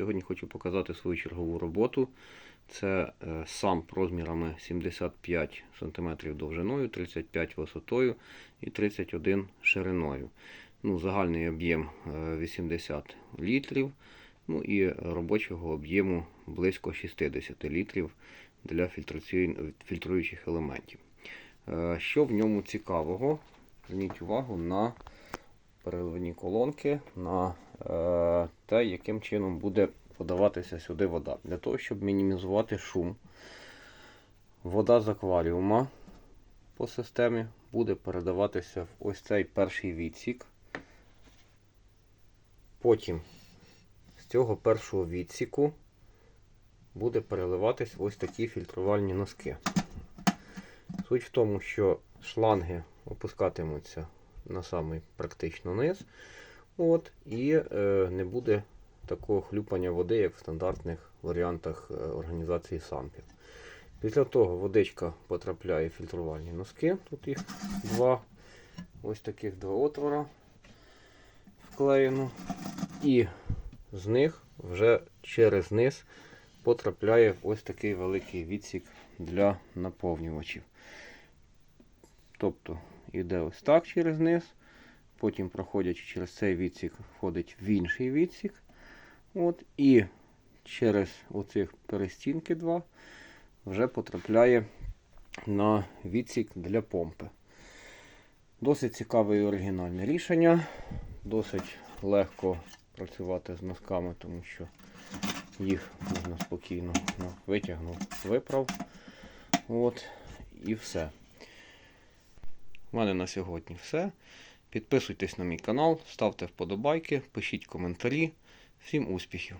Сьогодні хочу показати свою чергову роботу. Це е, самп розмірами 75 см довжиною, 35 висотою і 31 шириною. Ну, загальний об'єм е, 80 літрів. Ну і робочого об'єму близько 60 літрів для фільтруючих елементів. Е, Що в ньому цікавого? Зверніть увагу на переливні колонки, на е, те, яким чином буде подаватися сюди вода. Для того, щоб мінімізувати шум, вода з акваріума по системі буде передаватися в ось цей перший відсік. Потім з цього першого відсіку буде переливатись ось такі фільтрувальні носки. Суть в тому, що шланги опускатимуться на самий практично низ. От, і е, не буде такого хлюпання води, як в стандартних варіантах е, організації сампів. Після того водичка потрапляє в фільтрувальні носки. Тут їх два, ось таких два отвора вклеєно. І з них вже через низ потрапляє ось такий великий відсік для наповнювачів. Тобто йде ось так через низ, потім проходячи через цей відсік, входить в інший відсік. От, і через оцих перестінки два вже потрапляє на відсік для помпи. Досить цікаве і оригінальне рішення. Досить легко працювати з носками, тому що їх можна спокійно ну, витягнув, виправ. От, і все. У мене на сьогодні все. Підписуйтесь на мій канал, ставте вподобайки, пишіть коментарі. Всім успіхів!